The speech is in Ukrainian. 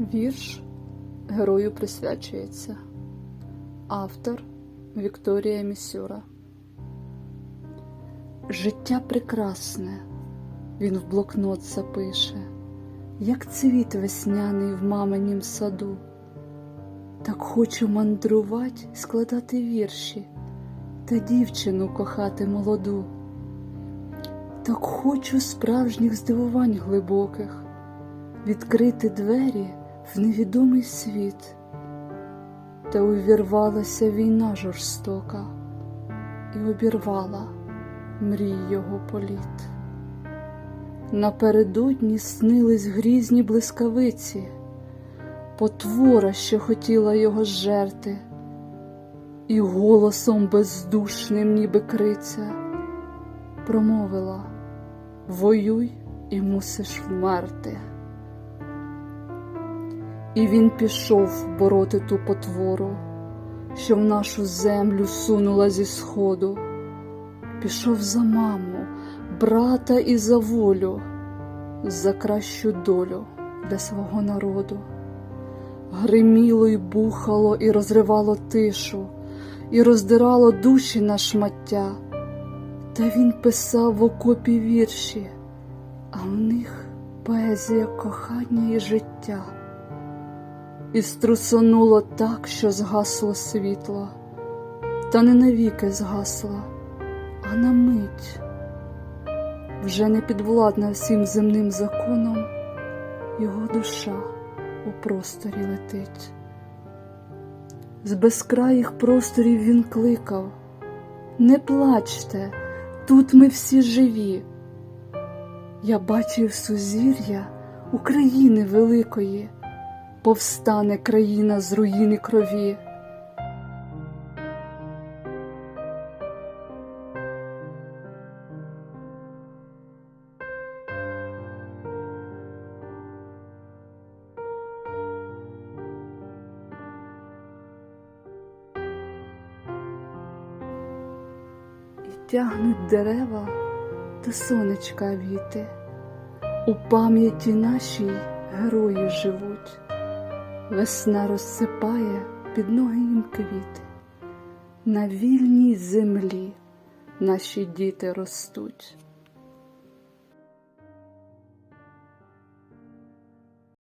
Вірш герою присвячується. Автор Вікторія Місюра. Життя прекрасне, він в блокнот запише, як цвіт весняний в маминім саду. Так хочу мандрувати, складати вірші та дівчину кохати молоду. Так хочу справжніх здивувань глибоких, відкрити двері в невідомий світ, та увірвалася війна жорстока і обірвала мрій його політ. Напередодні снились грізні блискавиці, потвора, що хотіла його зжерти, і голосом бездушним, ніби криця, промовила Воюй і мусиш вмерти. І він пішов бороти ту потвору, що в нашу землю сунула зі сходу, пішов за маму, брата і за волю, за кращу долю для свого народу. Гриміло й бухало, і розривало тишу, і роздирало душі на шмаття. Та він писав в окопі вірші, а в них поезія кохання і життя. І струсонуло так, що згасло світло, та не навіки згасло, а на мить. Вже не підвладна всім земним законом, його душа у просторі летить. З безкраїх просторів він кликав Не плачте, тут ми всі живі. Я бачив сузір'я України великої, повстане країна з руїни крові. Тягнуть дерева до сонечка віти. У пам'яті нашій герої живуть, весна розсипає під ноги їм квіти, на вільній землі наші діти ростуть.